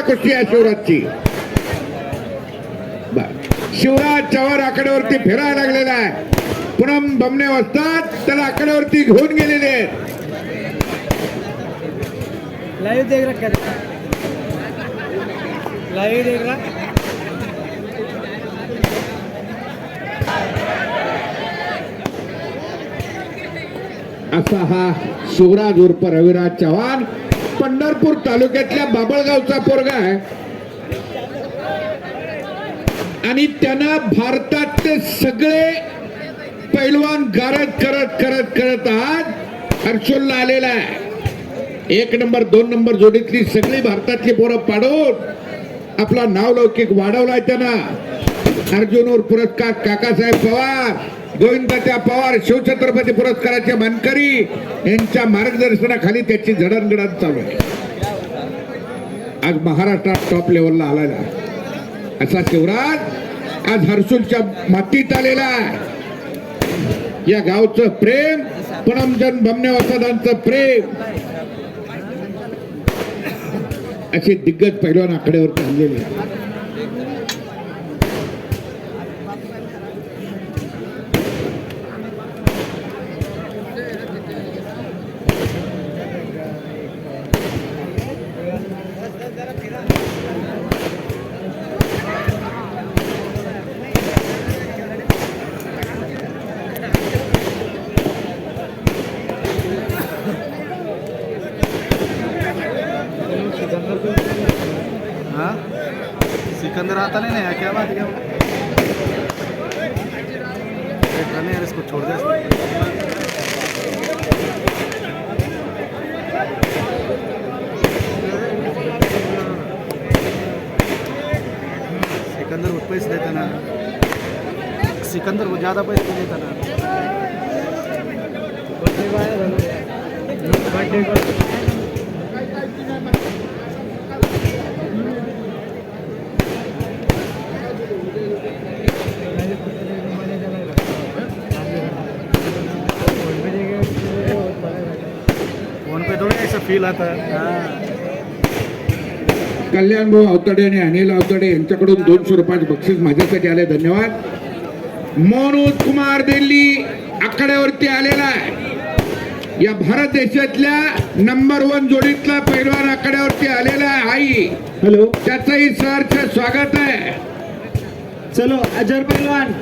कुस्ती आहे शिवराजची? शिवराज चव्हाण आकड्यावरती फिरायला लागलेला आहे. पूनम बमणे असतात त्याला आकड्यावरती घेऊन गेलेले आहेत. असा हा शिवराज उर्फ रविराज चव्हाण. पंढरपूर तालुक्यातल्या बाबळगावचा पोरगा आहे. आणि त्यांना भारतातले सगळे पैलवान गारद करत करत करत आज हर्षुलला आलेला आहे. एक नंबर दोन नंबर जोडीतली सगळी भारतातली पोरं पाडून आपला नाव लौकिक वाढवलाय त्यांना. अर्जुनवर पुरस्कार काकासाहेब पवार. गोविंदाच्या पवार शिवछत्रपती पुरस्काराचे मानकरी यांच्या मार्गदर्शनाखाली त्याची जडणघडण चालू आहे. आज महाराष्ट्रात टॉप लेवलला आलेला असा शिवराज आज हर्सूलच्या मातीत आलेला आहे. या गावचं प्रेम पणमजन बमणे वसदांचं प्रेम. असे दिग्गज पैलवान आकड्यावरती आणलेले हाँ? सिकंदर आता नहीं ना क्या बात है? क्या यार, इसको छोड़ दे। सिकंदर बहुत पैसे देता ना। सिकंदर वो ज़्यादा पैसे देता ना। फ़ोन पे थोड़ा ऐसा फील आता. है. हाँ कल्याण भाऊ अवतडे आणि अनिल अवतडे यांच्याकडून दोनशे रुपयाचे बक्षीस माझ्यासाठी आले धन्यवाद. मनोज कुमार दिल्ली आकड्यावरती आलेला आहे. या भारत देशातल्या नंबर वन जोडीतला पैलवान आकड्यावरती आलेला आहे आई. हेलो त्याचंही सहर्ष स्वागत आहे. चलो अजर पहलवान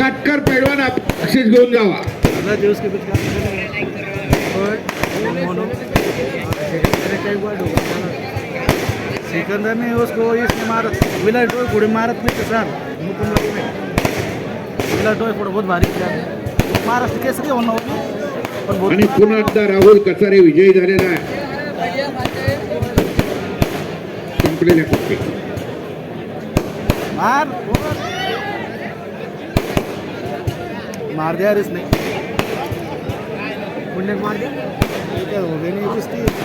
काटकर पैलवान आप बक्षीस घेऊन जावा. कुछ काम और मोनो सिकंदर ने उसको इसने मारत विला टोय पुढे मारत नाही सर? मुकुंद विला टोय पुढे बहुत भारी खेळला महाराष्ट्र केसरी होणार होतं पण बहुत आणि पुन्हा एकदा राहुल कसारे विजयी झालेला आहे. संपलेल्या कुस्ती. मार. मार दिया यार इसने पुण्य मार दिया. ठीक है हो गई नहीं कुश्ती